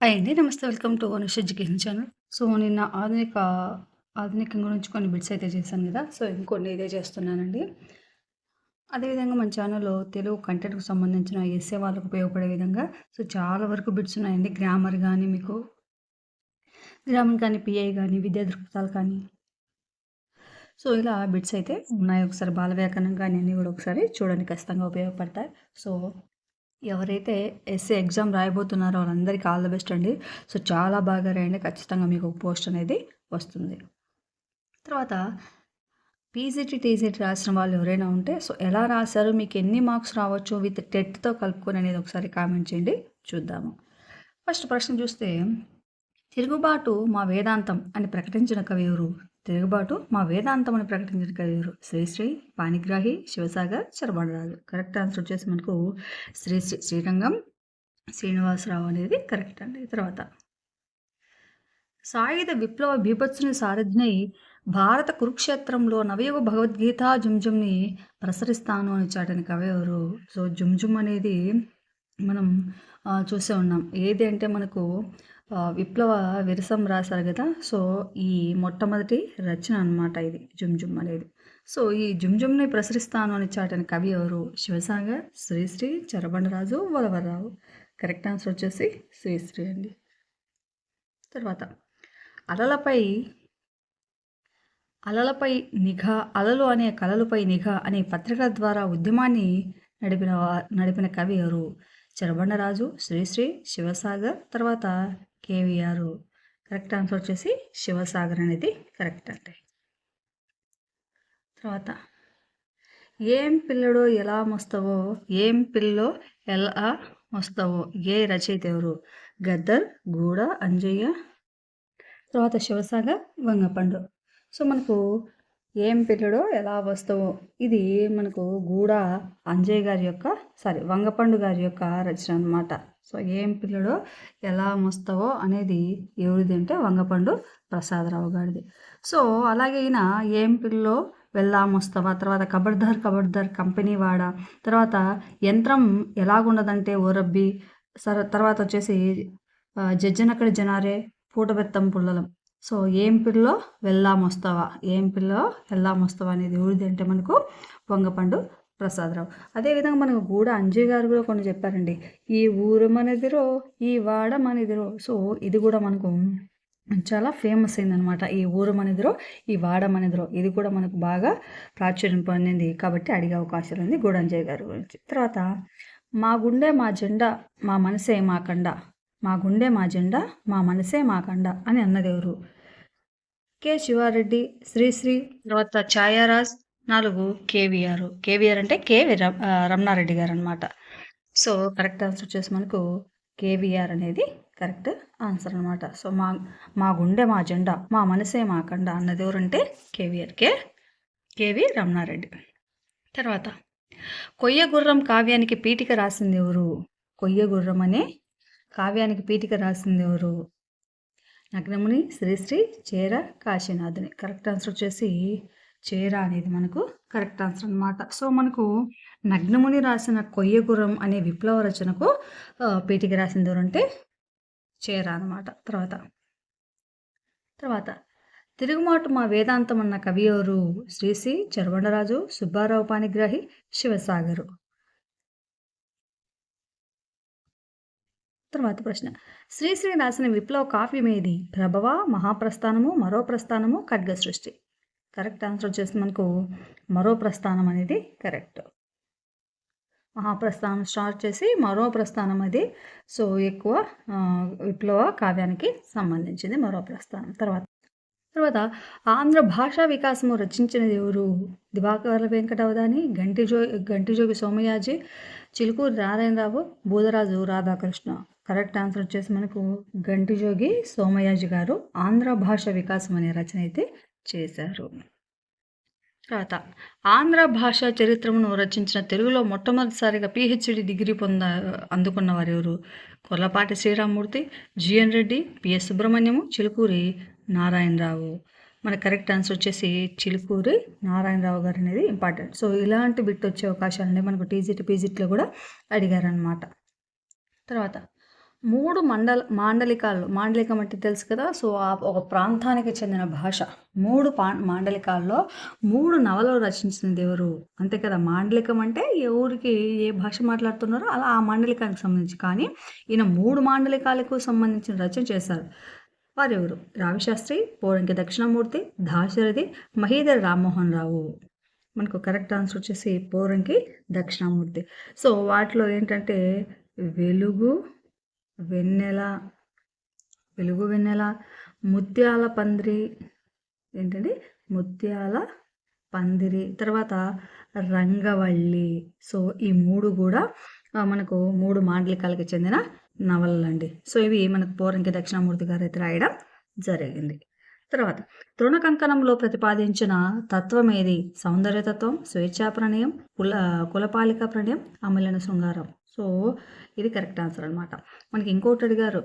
Hi అండి. నమస్తే. Welcome to Anush education channel. So, నిన్న ఆధునిక ఆధునికం గురించి కొన్ని బిట్స్ అయితే చేశాను కదా సో, ఇంకొన్ని ఇదే చేస్తున్నానండి. అదేవిధంగా మన ఛానల్‌లో తెలుగు కంటెంట్కు సంబంధించిన ఎస్ఏ వాళ్ళకు ఉపయోగపడే విధంగా సో, చాలా వరకు బిట్స్ ఉన్నాయండి. గ్రామర్ కానీ మీకు గ్రామర్ కానీ, పిఐ కానీ విద్యా దృక్పథాలు కానీ సో, ఇలా బిట్స్ అయితే ఉన్నాయి. ఒకసారి బాల వ్యాకరణం కానీ అన్నీ కూడా ఒకసారి చూడండి ఖచ్చితంగా ఉపయోగపడతాయి. సో, ఎవరైతే ఎస్సీ ఎగ్జామ్ రాయబోతున్నారో వాళ్ళందరికీ ఆల్ ద బెస్ట్ అండి. సో, చాలా బాగా రాయండి. ఖచ్చితంగా మీకు పోస్ట్ అనేది వస్తుంది. తర్వాత పీజీటీ, టీజీటీ రాసిన వాళ్ళు ఎవరైనా ఉంటే సో, ఎలా రాశారు? మీకు ఎన్ని మార్క్స్ రావచ్చు విత్ టెట్‌తో కలుపుకొని అనేది ఒకసారి కామెంట్ చేయండి చూద్దాము. ఫస్ట్ ప్రశ్న చూస్తే తిరుగుబాటు మా వేదాంతం అని ప్రకటించిన కవి ఎవరు? తిరుగుబాటు మా వేదాంతం అని ప్రకటించిన కవి శ్రీశ్రీ, పాణిగ్రాహి, శివసాగర్, శరభణరాజు. కరెక్ట్ ఆన్సర్ వచ్చేసి మనకు శ్రీశ్రీ శ్రీరంగం శ్రీనివాసరావు అనేది కరెక్ట్ అండి. తర్వాత సాయుధ విప్లవ బీభత్సుని సారథినై భారత కురుక్షేత్రంలో నవయుగ భగవద్గీత జుంజుమ్‌ని ప్రసరిస్తాను అని చాటిన కవి ఎవరు? సో, జుంజుమ్ అనేది మనం చూసే ఉన్నాం. ఏది అంటే మనకు విప్లవ విరసం రాశారు కదా సో, ఈ మొట్టమొదటి రచన అనమాట ఇది జుమ్జుమ్ అనేది. సో, ఈ జుమ్జుమ్ని ప్రసరిస్తాను అని చాటిన కవి ఎవరు? శివసాగర్, శ్రీశ్రీ, చరబండరాజు, వలవరరావు. కరెక్ట్ ఆన్సర్ వచ్చేసి శ్రీశ్రీ అండి. తర్వాత అలలపై అలలపై నిఘా, అలలు అనే కలలపై నిఘా అనే పత్రికల ద్వారా ఉద్యమాన్ని నడిపిన నడిపిన కవి ఎవరు? చెరబండరాజు శ్రీశ్రీ, శివసాగర్, తర్వాత కేవీఆర్. కరెక్ట్ ఆన్సర్ వచ్చేసి శివసాగర్ అనేది కరెక్ట్ అండి. తర్వాత ఏం పిల్లడో ఎలా మోస్తావో ఏం పిల్లో ఎలా మోస్తావో ఏ రచయిత ఎవరు? గద్దర్, గూడ అంజయ్య, తర్వాత శివసాగర్, వంగపండు. సో, మనకు ఏం పిల్లడో ఎలా వస్తావో ఇది మనకు గూడ అంజయ్ గారి యొక్క సారీ వంగపండు గారి యొక్క రచన అనమాట. సో, ఏం పిల్లడో ఎలా వస్తావో అనేది ఎవరిది అంటే వంగపండు ప్రసాదరావు గారిది. సో, అలాగే ఈయన ఏం పిల్లలో వెళ్ళా వస్తావా తర్వాత కబడ్దార్ కబడ్దార్ కంపెనీ వాడ, తర్వాత యంత్రం ఎలాగుండదంటే ఓరబ్బి సర తర్వాత వచ్చేసి జజ్జనక్కడి జనారే, పూటబెత్తం పుల్లలం. సో, ఏం పిల్లో వెళ్ళామొస్తావా, ఏం పిల్లో వెళ్ళామొస్తావా అనేది ఎవరిది అంటే మనకు వంగపండు ప్రసాదరావు. అదేవిధంగా మనకు గూడ అంజయ్ గారు కూడా కొన్ని చెప్పారండి. ఈ ఊరు మనదిరో, ఈ వాడ మనదిరో. సో, ఇది కూడా మనకు చాలా ఫేమస్ అయిందనమాట. ఈ ఊరు మనదిరో, ఈ వాడ మనదిరో. ఇది కూడా మనకు బాగా ప్రాచుర్యం పొందింది కాబట్టి అడిగే అవకాశం ఉంది గూడంజయ్ గారి గురించి. తర్వాత మా గుండె మా జెండా మా మనసే మా కండ, మా గుండె మా జెండా మా మనసే మా కండ అని అన్నదెవరు? కె. శివారెడ్డి, శ్రీశ్రీ, తర్వాత ఛాయారాజ్, నాలుగు కేవీఆర్. కేవీఆర్ అంటే కేవి రమణారెడ్డి గారు అనమాట సో, కరెక్ట్ ఆన్సర్ వచ్చేసి మనకు కేవీఆర్ అనేది కరెక్ట్ ఆన్సర్ అనమాట. సో, మా మా గుండె మా జెండా మా మనసే మా కండ అన్నది ఎవరంటే కేవీఆర్. కే కేవి రమణారెడ్డి. తర్వాత కొయ్యగుర్రం కావ్యానికి పీఠిక రాసింది ఎవరు? కొయ్యగుర్రం అనే కావ్యానికి పీఠిక రాసింది ఎవరు? నగ్నముని, శ్రీశ్రీ, చేర, కాశీనాథుని. కరెక్ట్ ఆన్సర్ వచ్చేసి చేర అనేది మనకు కరెక్ట్ ఆన్సర్ అనమాట. సో, మనకు నగ్నముని రాసిన కొయ్యగురం అనే విప్లవ రచనకు పీఠిక రాసింది ఎవరంటే చేర అనమాట. తర్వాత తర్వాత తిరుగుమాటు మా వేదాంతం అన్న కవి ఎవరు? శ్రీశ్రీ, చర్వణరాజు సుబ్బారావు పానిగ్రాహి శివసాగరు. తర్వాత ప్రశ్న శ్రీశ్రీ రాసిన విప్లవ కావ్యం ఏది? ప్రభవ, మహాప్రస్థానము, మరో ప్రస్థానము, ఖడ్గ సృష్టి. కరెక్ట్ ఆన్సర్ వచ్చేసి మనకు మరో ప్రస్థానం అనేది కరెక్ట్. మహాప్రస్థానం స్టార్ట్ చేసి మరో ప్రస్థానం అది. సో, ఎక్కువ విప్లవ కావ్యానికి సంబంధించింది మరో ప్రస్థానం. తర్వాత తర్వాత ఆంధ్ర భాషా వికాసము రచించినది ఎవరు? దివాకర వెంకటవదాని గంటిజో గంటిజోగి సోమయాజి, చిలుకూరి నారాయణరావు, బూదరాజు రాధాకృష్ణ. కరెక్ట్ ఆన్సర్ వచ్చేసి మనకు గంటిజోగి సోమయాజి గారు ఆంధ్ర భాష వికాసం అనే రచన అయితే చేశారు. తర్వాత ఆంధ్ర భాషా చరిత్రను రచించిన తెలుగులో మొట్టమొదటిసారిగా పిహెచ్డి డిగ్రీ పొంద అందుకున్నవారు ఎవరు? Kollapati Sriramamurthy, GN Reddy, PS Subrahmanyam, Chilukuri Narayanarao. మన కరెక్ట్ ఆన్సర్ వచ్చేసి చిలుకూరి నారాయణరావు గారు అనేది ఇంపార్టెంట్. సో, ఇలాంటి బిట్ వచ్చే అవకాశాలు మనకు టీజీటీ, పీజీటీలో కూడా అడిగారనమాట. తర్వాత మూడు మండల మాండలికాలు మాండలికం అంటే తెలుసు కదా? సో ఆ ఒక ప్రాంతానికి చెందిన భాష. మూడు పా మాండలికాల్లో మూడు నవలలు రచించినది ఎవరు అంతే కదా? మాండలికం అంటే ఎవరికి ఏ భాష మాట్లాడుతున్నారో అలా ఆ మాండలికానికి సంబంధించి. కానీ ఈయన మూడు మాండలికాలకు సంబంధించిన రచన చేశారు. వారెవరు? రావిశాస్త్రి పోరంకి దక్షిణమూర్తి దాశరథి మహీధర్ రామ్మోహన్ రావు. మనకు కరెక్ట్ ఆన్సర్ వచ్చేసి పోరంకి దక్షిణామూర్తి. సో వాటిలో ఏంటంటే వెలుగు వెన్నెల వెలుగు వెన్నెల ముత్యాల పందిరి ఏంటండి? ముత్యాల పందిరి తర్వాత రంగవల్లి. సో ఈ మూడు కూడా మనకు మూడు మాండలికాలకి చెందిన నవలలండి. సో ఇవి మనకు పోరంకి దక్షిణామూర్తి గారు అయితే రాయడం జరిగింది. తర్వాత తృణ కంకణంలో ప్రతిపాదించిన తత్వం ఏది? సౌందర్యతత్వం స్వేచ్ఛా ప్రణయం కుల కులపాలిక ప్రణయం అమలన శృంగారం. సో ఇది కరెక్ట్ ఆన్సర్ అనమాట మనకి ఇంకోటి అడిగారు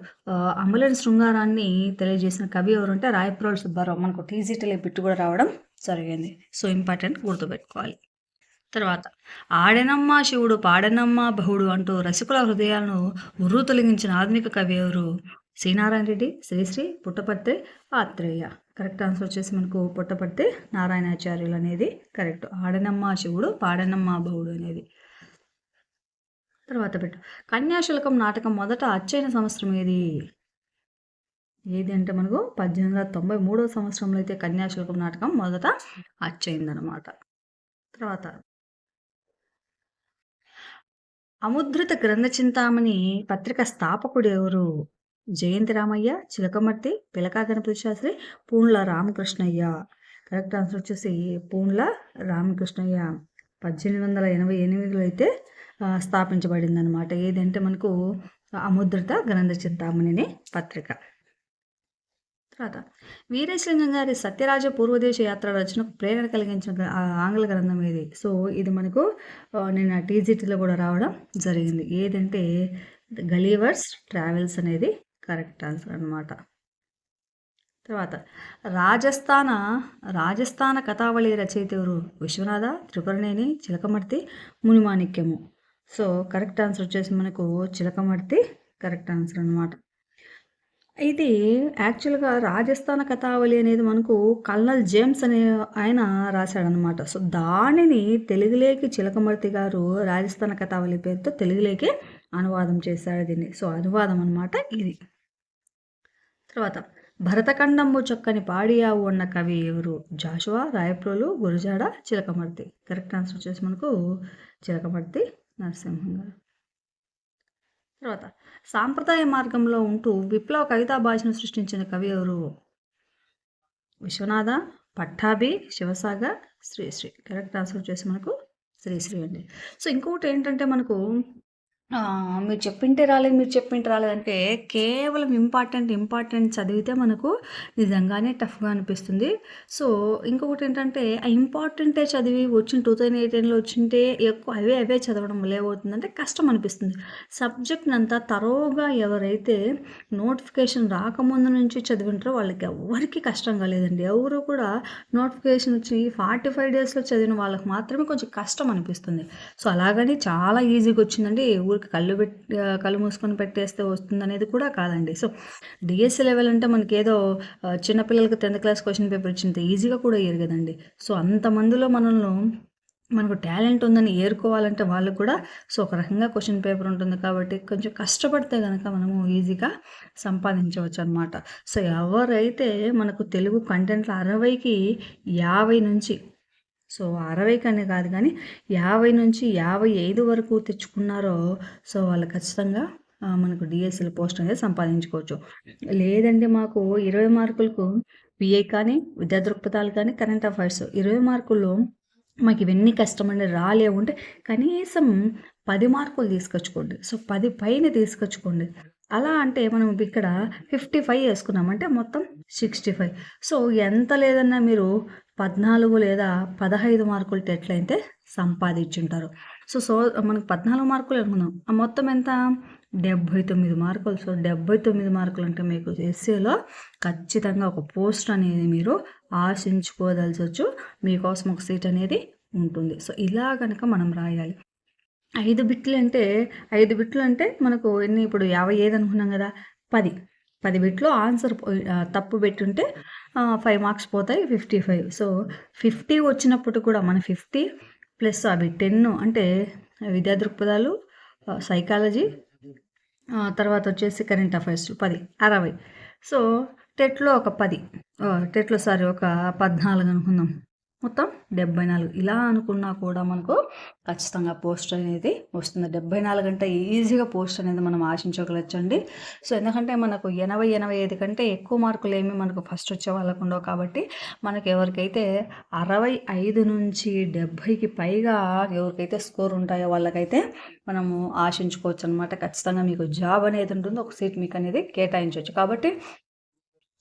అంబులెన్స్ శృంగారాన్ని తెలియజేసిన కవి ఎవరు అంటే రాయప్రోల్ సుబ్బారావు. మనకు టీజీటీలో బిట్టు కూడా రావడం జరిగింది. సో ఇంపార్టెంట్ గుర్తుపెట్టుకోవాలి. తర్వాత ఆడెనమ్మ శివుడు పాడెనమ్మ బహుడు అంటూ రసికుల హృదయాలను ఉర్రు తొలగించిన ఆధునిక కవి ఎవరు? శ్రీనారాయణ రెడ్డి శ్రీశ్రీ పుట్టపర్తి ఆత్రేయ. కరెక్ట్ ఆన్సర్ వచ్చేసి మనకు పుట్టపర్తి నారాయణాచార్యులు అనేది కరెక్ట్. ఆడనమ్మ శివుడు పాడనమ్మ బహుడు అనేది. తర్వాత పెట్టు. కన్యాశుల్కం నాటకం మొదట అచ్చైన సంవత్సరం ఏది? ఏది అంటే మనకు పద్దెనిమిది వందల తొంభై మూడవ సంవత్సరంలో అయితే కన్యాశుల్కం నాటకం మొదట అచ్చయిందనమాట తర్వాత అముద్రిత గ్రంథ చింతామణి పత్రిక స్థాపకుడు ఎవరు? జయంతి రామయ్య చిలకమర్తి పిలకా గణపతి శాస్త్రి పూండ్ల రామకృష్ణయ్య. కరెక్ట్ ఆన్సర్ వచ్చేసి పూండ్ల రామకృష్ణయ్య. పద్దెనిమిది వందల ఎనభై ఎనిమిదిలో అయితే స్థాపించబడింది అనమాట ఏదంటే మనకు అముద్రత గ్రంథ చింతామణిని పత్రిక. తర్వాత వీరేశలింగం గారి సత్యరాజ పూర్వదేశ యాత్ర రచనకు ప్రేరణ కలిగించిన ఆంగ్ల గ్రంథం ఏది? సో ఇది మనకు నేను టీజీటీలో కూడా రావడం జరిగింది. ఏదంటే గలీవర్స్ ట్రావెల్స్ అనేది కరెక్ట్ ఆన్సర్ అనమాట తర్వాత రాజస్థాన రాజస్థాన కథావళి రచయిత ఎవరు? Viswanatha Tripuraneni Chilakamarthi Munimanikyam. So correct answer వచ్చేసి మనకు చిలకమర్తి కరెక్ట్ ఆన్సర్ అనమాట ఇది యాక్చువల్గా రాజస్థాన కథావళి అనేది మనకు కల్నల్ జేమ్స్ అనే ఆయన రాశాడనమాట సో దానిని తెలుగులోకి చిలకమర్తి గారు రాజస్థాన కథావళి పేరుతో తెలుగులోకి అనువాదం చేశాడు దీన్ని. సో అనువాదం అనమాట ఇది. తర్వాత భరతఖండంబు చక్కని పాడియావు అన్న కవి ఎవరు? జాషువా రాయప్రోలు గురజాడ చిలకమర్తి. కరెక్ట్ ఆన్సర్ వచ్చేసి మనకు చిలకమర్తి. నరసింహం గారు తర్వాత సాంప్రదాయ మార్గంలో ఉంటూ విప్లవ కవితా భాషను సృష్టించిన కవి ఎవరు? విశ్వనాథ పట్టాభి శివసాగర్ శ్రీశ్రీ కరెక్ట్ ఆన్సర్ వచ్చేసి మనకు శ్రీశ్రీ అండి. సో ఇంకొకటి ఏంటంటే మనకు మీరు చెప్పింటే రాలేదు మీరు చెప్పింటే రాలేదంటే కేవలం ఇంపార్టెంట్ ఇంపార్టెంట్ చదివితే మనకు నిజంగానే టఫ్గా అనిపిస్తుంది. సో ఇంకొకటి ఏంటంటే ఆ ఇంపార్టెంటే చదివి వచ్చిన టూ థౌజండ్ ఎయిటీన్లో వచ్చింటే ఎక్కువ అవే అవే చదవడం వల్ల ఏమవుతుందంటే కష్టం అనిపిస్తుంది. సబ్జెక్ట్ని అంతా తరోగా ఎవరైతే నోటిఫికేషన్ రాకముందు నుంచి చదివింటారో వాళ్ళకి ఎవరికి కష్టం కాలేదండి ఎవరు కూడా నోటిఫికేషన్ వచ్చి ఫార్టీ ఫైవ్ డేస్లో చదివిన వాళ్ళకి మాత్రమే కొంచెం కష్టం అనిపిస్తుంది. సో అలాగని చాలా ఈజీగా వచ్చిందండి. ఊరికి కళ్ళు పెట్టి కళ్ళు మూసుకొని పెట్టేస్తే వస్తుందనేది కూడా కాదండి. సో డిఎస్సీ లెవెల్ అంటే మనకి ఏదో చిన్నపిల్లలకి టెన్త్ క్లాస్ క్వశ్చన్ పేపర్ ఇచ్చినంత ఈజీగా కూడా ఇయ్యరు కదండి. సో అంతమందిలో మనల్ని మనకు టాలెంట్ ఉందని ఏరుకోవాలంటే వాళ్ళకు కూడా సో ఒక రకంగా క్వశ్చన్ పేపర్ ఉంటుంది కాబట్టి కొంచెం కష్టపడితే కనుక మనము ఈజీగా సంపాదించవచ్చు అనమాట సో ఎవరైతే మనకు తెలుగు కంటెంట్లో అరవైకి యాభై నుంచి సో అరవై కనే కాదు కానీ యాభై నుంచి యాభై ఐదు వరకు తెచ్చుకున్నారో సో వాళ్ళు ఖచ్చితంగా మనకు డిఎస్ఎల్ పోస్ట్ అనేది సంపాదించుకోవచ్చు. లేదంటే మాకు ఇరవై మార్కులకు పిఐ కానీ విద్యా దృక్పథాలు కానీ కరెంట్ అఫైర్స్ ఇరవై మార్కుల్లో మాకు ఇవన్నీ కష్టమండి రాలేవు ఉంటే కనీసం పది మార్కులు తీసుకొచ్చుకోండి. సో పది పైన తీసుకొచ్చుకోండి. అలా అంటే మనం ఇక్కడ ఫిఫ్టీ ఫైవ్ వేసుకున్నామంటే మొత్తం సిక్స్టీ ఫైవ్ సో ఎంత లేదన్నా మీరు పద్నాలుగు లేదా పదహైదు మార్కులు ఎట్లయితే సంపాదించుంటారు. సో సో మనకు పద్నాలుగు మార్కులు అనుకున్నాం ఆ మొత్తం ఎంత? డెబ్భై తొమ్మిది మార్కులు. సో డెబ్భై తొమ్మిది మార్కులు అంటే మీకు ఎస్సీలో ఖచ్చితంగా ఒక పోస్ట్ అనేది మీరు ఆశించుకోదలచొచ్చు. మీకోసం ఒక సీట్ అనేది ఉంటుంది. సో ఇలా కనుక మనం రాయాలి. ఐదు బిట్లు అంటే ఐదు బిట్లు అంటే మనకు ఎన్ని? ఇప్పుడు యాభై ఏది అనుకున్నాం కదా? పది. పది బిట్లో ఆన్సర్ పోయి- తప్పు పెట్టుంటే ఫైవ్ మార్క్స్ పోతాయి ఫిఫ్టీ ఫైవ్. సో ఫిఫ్టీ వచ్చినప్పుడు కూడా మన ఫిఫ్టీ ప్లస్ అవి టెన్ అంటే విద్యా దృక్పథాలు సైకాలజీ తర్వాత వచ్చేసి కరెంట్ అఫైర్స్ పది అరవై. సో టెట్లో ఒక పది టెట్లో సారీ ఒక పద్నాలుగు అనుకుందాం. మొత్తం డెబ్బై నాలుగు ఇలా అనుకున్నా కూడా మనకు ఖచ్చితంగా పోస్ట్ అనేది వస్తుంది. డెబ్బై నాలుగు అంటే ఈజీగా పోస్ట్ అనేది మనం ఆశించగలచ్చండి. సో ఎందుకంటే మనకు ఎనభై ఎనభై ఐదు కంటే ఎక్కువ మార్కులు ఏమి మనకు ఫస్ట్ వచ్చే వాళ్ళకు ఉండవు కాబట్టి మనకు ఎవరికైతే అరవై ఐదు నుంచి డెబ్భైకి పైగా ఎవరికైతే స్కోర్ ఉంటాయో వాళ్ళకైతే మనము ఆశించుకోవచ్చు అనమాట ఖచ్చితంగా మీకు జాబ్ అనేది ఉంటుంది. ఒక సీట్ మీకు అనేది కేటాయించవచ్చు. కాబట్టి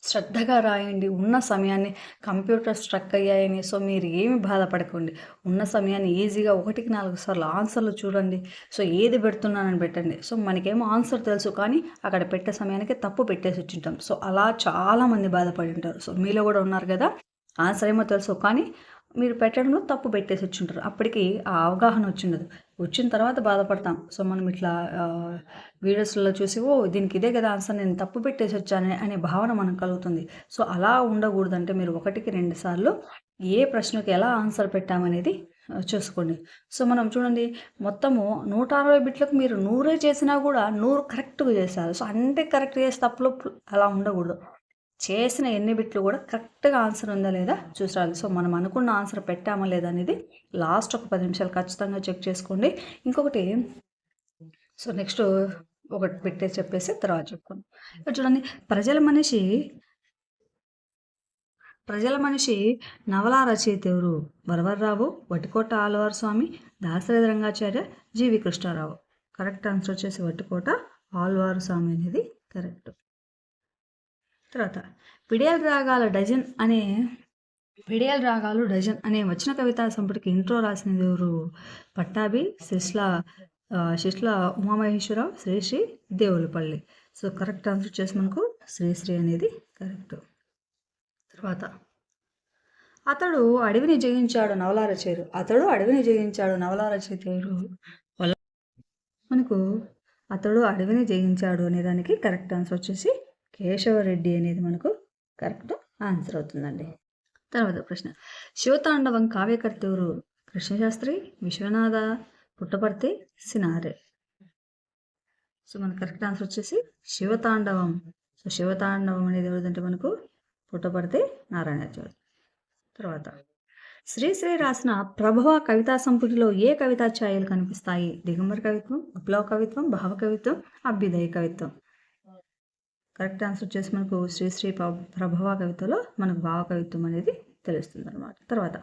శ్రద్ధగా రాయండి. ఉన్న సమయాన్ని కంప్యూటర్ స్ట్రక్ అయ్యాయని. సో మీరు ఏమి బాధపడకండి. ఉన్న సమయాన్ని ఈజీగా ఒకటికి నాలుగు సార్లు ఆన్సర్లు చూడండి. సో ఏది పెడుతున్నానని పెట్టండి. సో మనకేమో ఆన్సర్ తెలుసు కానీ అక్కడ పెట్టే సమయానికి తప్పు పెట్టేసి వచ్చింటాం. సో అలా చాలామంది బాధపడి ఉంటారు. సో మీలో కూడా ఉన్నారు కదా. ఆన్సర్ ఏమో తెలుసు కానీ మీరు పెట్టడంలో తప్పు పెట్టేసి వచ్చింటారు. అప్పటికి ఆ అవగాహన వచ్చిండదు. వచ్చిన తర్వాత బాధపడతాం. సో మనం ఇట్లా వీడియోస్లలో వీడియోస్లో చూసి ఓ దీనికి ఇదే కదా ఆన్సర్ నేను తప్పు పెట్టేసి వచ్చాను అనే భావన మనకు కలుగుతుంది. సో అలా ఉండకూడదంటే మీరు ఒకటికి రెండు సార్లు ఏ ప్రశ్నకు ఎలా ఆన్సర్ పెట్టామనేది చూసుకోండి. సో మనం చూడండి మొత్తము నూట అరవై బిట్లకు మీరు నూరే చేసినా కూడా నూరు కరెక్ట్గా చేశారు సో అంటే కరెక్ట్ చేసి తప్పులు అలా ఉండకూడదు. చేసిన ఎన్ని బిట్లు కూడా కరెక్ట్గా ఆన్సర్ ఉందా లేదా చూసాలి సో మనం అనుకున్న ఆన్సర్ పెట్టామా లేదా అనేది లాస్ట్ ఒక పది నిమిషాలు ఖచ్చితంగా చెక్ చేసుకోండి. ఇంకొకటి సో నెక్స్ట్ ఒకటి పెట్టేసి చెప్పేసి తర్వాత చెప్పుకోండి చూడండి ప్రజల మనిషి ప్రజల మనిషి నవలా రచయిత ఎవరు? Varavararao Vattikota Alvaru Swamy Dasari Rangacharya GV Krishnarao. Correct answer వచ్చేసి వటికోట ఆల్వారు స్వామి అనేది కరెక్ట్. తర్వాత పిడియల్ రాగాల డజన్ అనే పిడియల్ రాగాలు డజన్ అనే వచన కవితా సంపుటికి ఇంట్రో రాసినది ఎవరు? Pattabhi Sishla Sishla Umamaheswararao Sri Sri Devulapalli. So correct answer వచ్చేసి మనకు శ్రీశ్రీ అనేది కరెక్ట్. తర్వాత అతడు అడవిని జయించాడు నవలార చేరు. అతడు అడవిని జయించాడు నవలార రచయిత మనకు అతడు అడవిని జయించాడు అనే దానికి కరెక్ట్ ఆన్సర్ వచ్చేసి కేశవరెడ్డి అనేది మనకు కరెక్ట్ ఆన్సర్ అవుతుందండి. తర్వాత ప్రశ్న. శివతాండవం కావ్యకర్త ఎవరు కృష్ణశాస్త్రి విశ్వనాథ పుట్టపర్తి సినారే. సో మన కరెక్ట్ ఆన్సర్ వచ్చేసి శివతాండవం. సో శివతాండవం అనేది ఎవరిదంటే మనకు పుట్టపర్తి నారాయణాచార్య తర్వాత శ్రీశ్రీ రాసిన ప్రభవ కవితా సంపుటిలో ఏ కవితా ఛాయలు కనిపిస్తాయి? దిగంబర కవిత్వం విప్లవ కవిత్వం భావ కవిత్వం అభ్యుదయ కవిత్వం. కరెక్ట్ ఆన్సర్ వచ్చేసి మనకు శ్రీశ్రీ ప్రభవ కవితలో మనకు భావ కవిత్వం అనేది తెలుస్తుంది అనమాట తర్వాత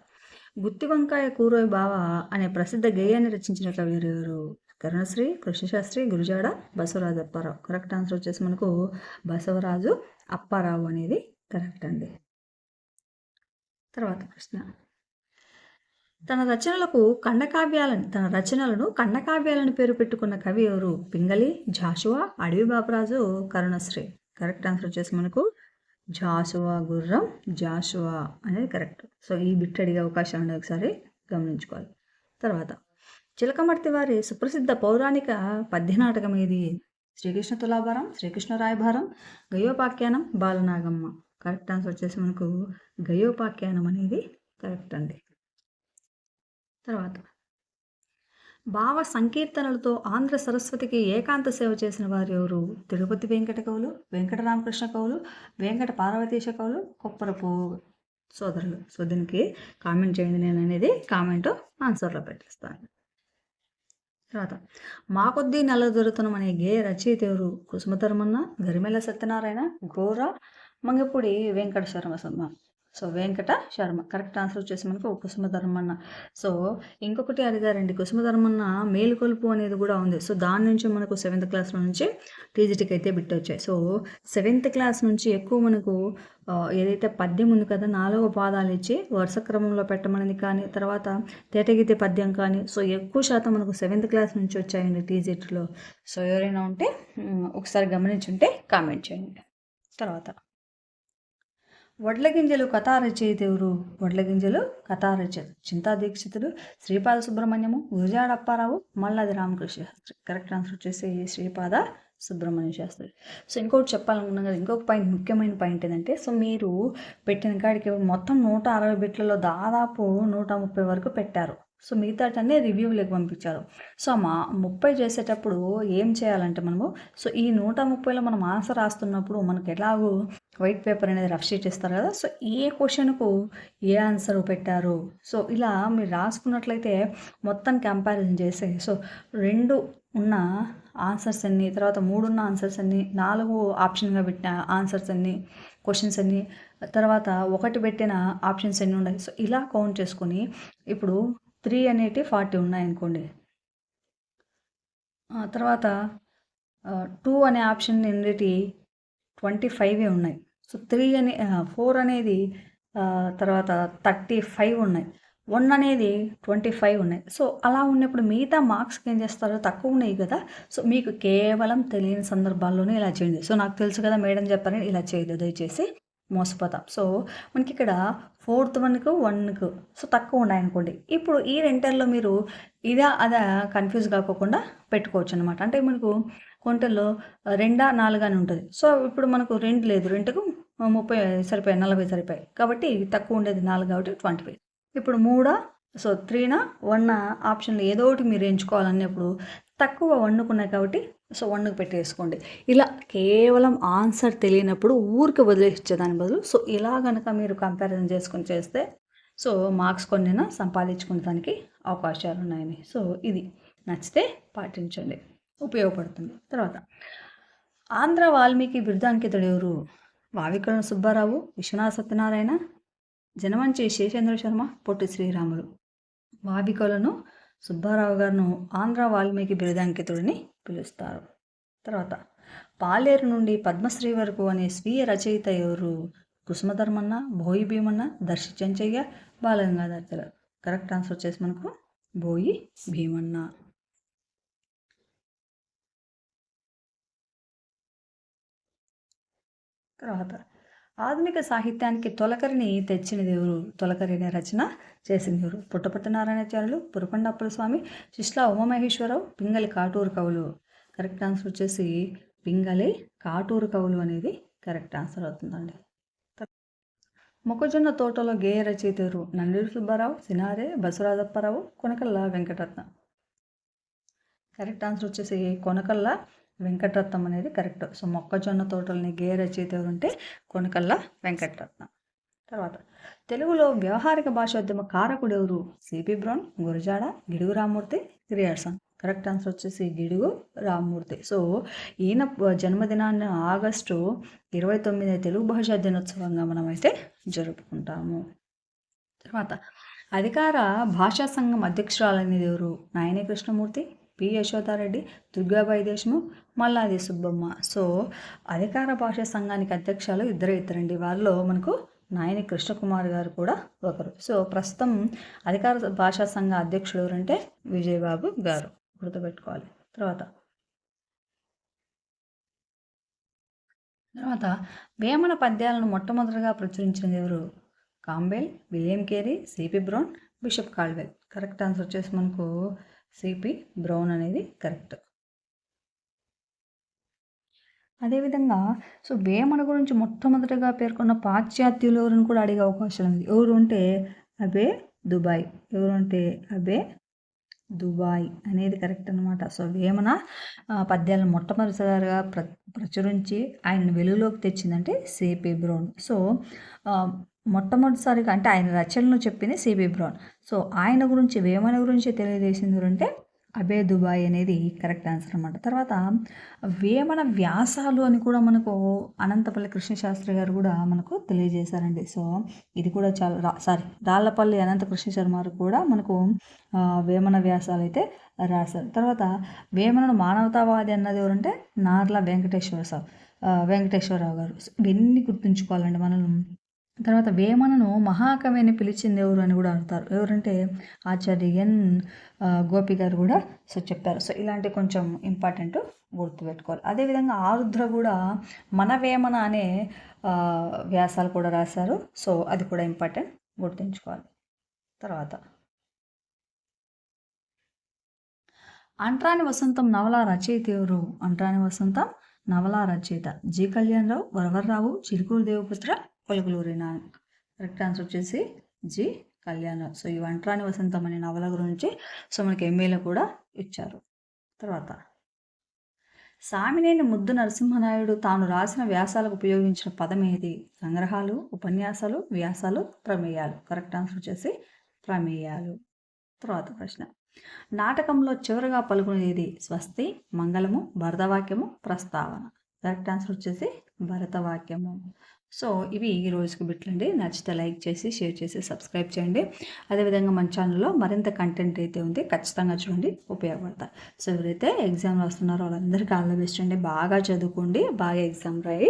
గుత్తి వంకాయ కూరోయ్ బావ అనే ప్రసిద్ధ గేయాన్ని రచించిన కవి ఎవరు? కరుణశ్రీ కృష్ణశాస్త్రి గురుజాడ బసవరాజు అప్పారావు కరెక్ట్ ఆన్సర్ వచ్చేసి మనకు బసవరాజు అప్పారావు అనేది కరెక్ట్ అండి. తర్వాత ప్రశ్న. తన రచనలకు ఖండకావ్యాలను తన రచనలను ఖండకావ్యాలను పేరు పెట్టుకున్న కవి ఎవరు? పింగళి జాషువా అడవి బాపరాజు కరుణశ్రీ. కరెక్ట్ ఆన్సర్ వచ్చేసి మనకు జాషువా గుర్రం జాషువా అనేది కరెక్ట్. సో ఈ బిట్ అడిగే అవకాశం ఉండే ఒకసారి గమనించుకోవాలి. తర్వాత చిలకమర్తి వారి సుప్రసిద్ధ పౌరాణిక పద్య నాటకం ఏది? శ్రీకృష్ణ తులాభారం శ్రీకృష్ణ రాయభారం గయోపాఖ్యానం బాలనాగమ్మ. కరెక్ట్ ఆన్సర్ వచ్చేసి మనకు గయోపాఖ్యానం అనేది కరెక్ట్ అండి. తర్వాత భావ సంకీర్తనలతో ఆంధ్ర సరస్వతికి ఏకాంత సేవ చేసిన వారు ఎవరు? తిరుపతి వెంకట కవులు వెంకటరామకృష్ణ కవులు వెంకట పార్వతీశ కవులు కొప్పరపు సోదరులు. సో దీనికి కామెంట్ చేయండి నేను అనేది కామెంట్ ఆన్సర్లో పెట్టేస్తాను. తర్వాత మా కొద్దీ నెల దొరుకుతున్నాం అనే గేయ రచయిత ఎవరు? Kusumadharmanna Garimella Satyanarayana Gora Mangapudi Venkata Sarma Sarma. So Venkata Sarma correct answer వచ్చేసి మనకు కుసుమధర్మన్న. సో ఇంకొకటి అడిగారండి కుసుమధర్మన్న మేలుకొలుపు అనేది కూడా ఉంది. సో దాని నుంచి మనకు సెవెంత్ క్లాస్ నుంచి టీజీటీకి అయితే బిట్టొచ్చాయి సో సెవెంత్ క్లాస్ నుంచి ఎక్కువ మనకు ఏదైతే పద్యం ఉంది కదా నాలుగో పాదాలు ఇచ్చి వరుస క్రమంలో పెట్టమనేది కానీ తర్వాత తేటగితే పద్యం కానీ సో ఎక్కువ శాతం మనకు సెవెంత్ క్లాస్ నుంచి వచ్చాయండి టీజీటీలో సో ఎవరైనా ఉంటే ఒకసారి గమనించుంటే కామెంట్ చేయండి. తర్వాత వడ్లగింజలు కథా రచయిత ఎవరు వడ్లగింజలు కథా రచయిత చింతా దీక్షితుడు శ్రీపాద సుబ్రహ్మణ్యము గురజాడ అప్పారావు మల్లాది రామకృష్ణ. శాస్త్రి కరెక్ట్ ఆన్సర్ వచ్చేసి శ్రీపాద సుబ్రహ్మణ్య శాస్త్రి. సో ఇంకోటి చెప్పాలనుకున్నాం కదా ఇంకొక పాయింట్ ముఖ్యమైన పాయింట్ ఏంటంటే సో మీరు పెట్టిన కాడికి మొత్తం నూట అరవై బిట్లలో దాదాపు నూట ముప్పై వరకు పెట్టారు. సో మిగతాటన్నీ రివ్యూలకు పంపించారు. సో మా ముప్పై చేసేటప్పుడు ఏం చేయాలంటే మనము సో ఈ నూట ముప్పైలో మనం ఆన్సర్ రాస్తున్నప్పుడు మనకు ఎలాగో వైట్ పేపర్ అనేది రఫ్ షీట్ ఇస్తారు కదా. సో ఏ క్వశ్చన్కు ఏ ఆన్సర్ పెట్టారు? సో ఇలా మీరు రాసుకున్నట్లయితే మొత్తం కంపారిజన్ చేసే సో రెండు ఉన్న ఆన్సర్స్ అన్ని తర్వాత మూడున్న ఆన్సర్స్ అన్ని నాలుగు ఆప్షన్గా పెట్టిన ఆన్సర్స్ అన్ని క్వశ్చన్స్ అన్ని తర్వాత ఒకటి పెట్టిన ఆప్షన్స్ ఎన్ని ఉన్నాయి. సో ఇలా కౌంట్ చేసుకొని ఇప్పుడు త్రీ అనేటి ఫార్టీ ఉన్నాయనుకోండి. తర్వాత టూ అనే ఆప్షన్ ఏంటి ట్వంటీ ఫైవే ఉన్నాయి. సో త్రీ అనే ఫోర్ అనేది తర్వాత థర్టీ ఫైవ్ ఉన్నాయి. వన్ అనేది ట్వంటీ ఫైవ్ ఉన్నాయి. సో అలా ఉన్నప్పుడు మిగతా మార్క్స్కి ఏం చేస్తారో? తక్కువ ఉన్నాయి కదా. సో మీకు కేవలం తెలియని సందర్భాల్లోనే ఇలా చేయండి. సో నాకు తెలుసు కదా మేడం చెప్పారని ఇలా చేయదు దయచేసి మోసపోతాం. సో మనకి ఇక్కడ ఫోర్త్ వన్కు వన్కు సో తక్కువ ఉన్నాయనుకోండి. ఇప్పుడు ఈ రెంటర్లో మీరు ఇదా అదా కన్ఫ్యూజ్ కాకోకుండా పెట్టుకోవచ్చు అనమాట అంటే మనకు కొంటల్లో రెండా నాలుగు అని ఉంటుంది. సో ఇప్పుడు మనకు రెండు లేదు. రెంటుకు ముప్పై సరిపోయాయి నలభై సరిపోయాయి. కాబట్టి తక్కువ ఉండేది నాలుగు కాబట్టి ట్వంటీ ఫైవ్. ఇప్పుడు మూడా? సో త్రీనా? వన్ ఆప్షన్లు ఏదో ఒకటి మీరు ఎంచుకోవాలన్నప్పుడు తక్కువ వండుకున్నాయి కాబట్టి సో వండుకు పెట్టేసుకోండి. ఇలా కేవలం ఆన్సర్ తెలియనప్పుడు ఊరికి వదిలేసే దాని బదులు సో ఇలా కనుక మీరు కంపారిజన్ చేసుకొని చేస్తే సో మార్క్స్ కొన్నైనా సంపాదించుకునేదానికి అవకాశాలు ఉన్నాయని. సో ఇది. నచ్చితే పాటించండి. ఉపయోగపడుతుంది. తర్వాత ఆంధ్ర వాల్మీకి బిరుదాంకితుడు ఎవరు వావికరణ సుబ్బారావు విశ్వనాథ సత్యనారాయణ జనమంచి శేషేంద్ర శర్మ పొట్టి శ్రీరాములు. వావికలను సుబ్బారావు గారును ఆంధ్ర వాల్మీకి బిరుదాంకితుడిని పిలుస్తారు. తర్వాత పాలేరు నుండి పద్మశ్రీ వరకు అనే స్వీయ రచయిత ఎవరు? కుసుమధర్మన్న భోయి భీమన్న దర్శి చెంచయ్య బాలగంగాధర్ కరెక్ట్ ఆన్సర్ వచ్చేసి మనకు బోయి భీమన్న. తర్వాత ఆధునిక సాహిత్యానికి తొలకరిని తెచ్చిన దేవుడు తొలకరి అనే రచన చేసింది ఎవరు? పుట్టపట్ట నారాయణాచార్యులు స్వామి శిష్లా ఉమామహేశ్వరరావు పింగళి కాటూరు కవులు. కరెక్ట్ ఆన్సర్ వచ్చేసి పింగళి కాటూరు కవులు అనేది కరెక్ట్ ఆన్సర్ అవుతుందండి. మొక్కజొన్న తోటలో గేయ రచయితరు నండూరు సుబ్బారావు సినారే బసవరాజప్పారావు కొనకల్ల వెంకటరత్న. కరెక్ట్ ఆన్సర్ వచ్చేసి కొనకల్ల వెంకటరత్నం అనేది కరెక్ట్. సో మొక్కజొన్న తోటల్ని గే రచయిత ఎవరుంటే కొనకల్ల వెంకటరత్నం. తర్వాత తెలుగులో వ్యవహారిక భాషోద్యమ కారకుడు ఎవరు? CP Brown Gurajada Gidugu Rammurthy Grierson correct answer వచ్చేసి గిడుగు రామ్మూర్తి. సో ఈయన జన్మదినాన్ని ఆగస్టు ఇరవై తొమ్మిది తెలుగు భాషా దినోత్సవంగా మనమైతే జరుపుకుంటాము. తర్వాత అధికార భాషా సంఘం అధ్యక్షురాలనేది ఎవరు? నాయని కృష్ణమూర్తి పి యశోదారెడ్డి దుర్గాబాయి దేశ్ముఖ్ మల్లాది సుబ్బమ్మ. సో అధికార భాషా సంఘానికి అధ్యక్షాలు ఇద్దరు ఇద్దరండి. వారిలో మనకు నాయని కృష్ణకుమార్ గారు కూడా ఒకరు. సో ప్రస్తుతం అధికార భాషా సంఘ అధ్యక్షుడు ఎవరంటే విజయబాబు గారు. గుర్తుపెట్టుకోవాలి. తర్వాత. తర్వాత వేమన పద్యాలను మొట్టమొదటిగా ప్రచురించినది ఎవరు? Campbell William Carey CP Brown bishop Caldwell. Correct answer వచ్చేసి మనకు సిపి బ్రౌన్ అనేది కరెక్ట్. అదేవిధంగా సో వేమన గురించి మొట్టమొదటిగా పేర్కొన్న పాశ్చాత్యులు ఎవరిని కూడా అడిగే అవకాశం ఉంది. ఎవరు ఉంటే అబే దుబాయ్. ఎవరు ఉంటే అబే దుబాయ్ అనేది కరెక్ట్ అనమాట సో వేమన పద్యాలను మొట్టమొదటిసారిగా ప్ర ప్రచురించి ఆయనను వెలుగులోకి తెచ్చిందంటే సిపి బ్రౌన్. సో మొట్టమొదటిసారిగా అంటే ఆయన రచనలు చెప్పింది సిబి బ్రౌన్. సో ఆయన గురించి వేమన గురించి తెలియజేసింది అంటే అబే దుబాయ్ అనేది కరెక్ట్ ఆన్సర్ అనమాట తర్వాత వేమన వ్యాసాలు అని కూడా మనకు అనంతపల్లి కృష్ణశాస్త్రి గారు కూడా మనకు తెలియజేశారండి. సో ఇది కూడా చాలా సారీ రాళ్ళపల్లి అనంత కృష్ణ శర్మ కూడా మనకు వేమన వ్యాసాలు అయితే రాశారు. తర్వాత వేమనను మానవతావాది అన్నది ఎవరంటే నార్ల వెంకటేశ్వర వెంకటేశ్వరరావు గారు. ఇవన్నీ గుర్తుంచుకోవాలండి మనం. తర్వాత వేమనను మహాకవి అని పిలిచింది ఎవరు అని కూడా అడుగుతారు ఎవరంటే ఆచార్య ఎన్ గోపి గారు కూడా సో చెప్పారు. సో ఇలాంటి కొంచెం ఇంపార్టెంట్ గుర్తుపెట్టుకోవాలి అదేవిధంగా ఆరుద్ర కూడా మన వేమన అనే వ్యాసాలు కూడా రాశారు. సో అది కూడా ఇంపార్టెంట్ గుర్తుంచుకోవాలి. తర్వాత అంట్రాని వసంతం నవల రచయిత ఎవరు? అంట్రాని వసంతం నవల రచయిత G. Kalyanarao Varavararao Chirukuru Devaputra Palukuluri correct answer వచ్చేసి జి కళ్యాణ్. సో ఈ వంటరాని వసంతం అనే నవల గురించి సో మనకి ఎంఏలో కూడా ఇచ్చారు. తర్వాత సామినేని ముద్దు నరసింహనాయుడు తాను రాసిన వ్యాసాలకు ఉపయోగించిన పదం ఏది? సంగ్రహాలు ఉపన్యాసాలు వ్యాసాలు ప్రమేయాలు. కరెక్ట్ ఆన్సర్ వచ్చేసి ప్రమేయాలు. తర్వాత ప్రశ్న నాటకంలో చివరిగా పలుకునేది స్వస్తి మంగళము భరతవాక్యము ప్రస్తావన. కరెక్ట్ ఆన్సర్ వచ్చేసి భరతవాక్యము. సో ఇవి ఈ రోజుకి బిట్లండి. నచ్చితే లైక్ చేసి షేర్ చేసి సబ్స్క్రైబ్ చేయండి. అదేవిధంగా మన ఛానల్లో మరింత కంటెంట్ అయితే ఉంది ఖచ్చితంగా చూడండి ఉపయోగపడతాయి సో ఎవరైతే ఎగ్జామ్ రాస్తున్నారో వాళ్ళందరికీ ఆల్ ద బెస్ట్ అండి. బాగా చదువుకోండి బాగా ఎగ్జామ్ రాయి.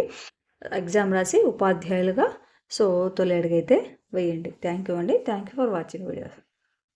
ఎగ్జామ్ రాసి ఉపాధ్యాయులుగా సో తొలి అడుగైతే వేయండి. థ్యాంక్ యూ అండి. Thank you for watching videos.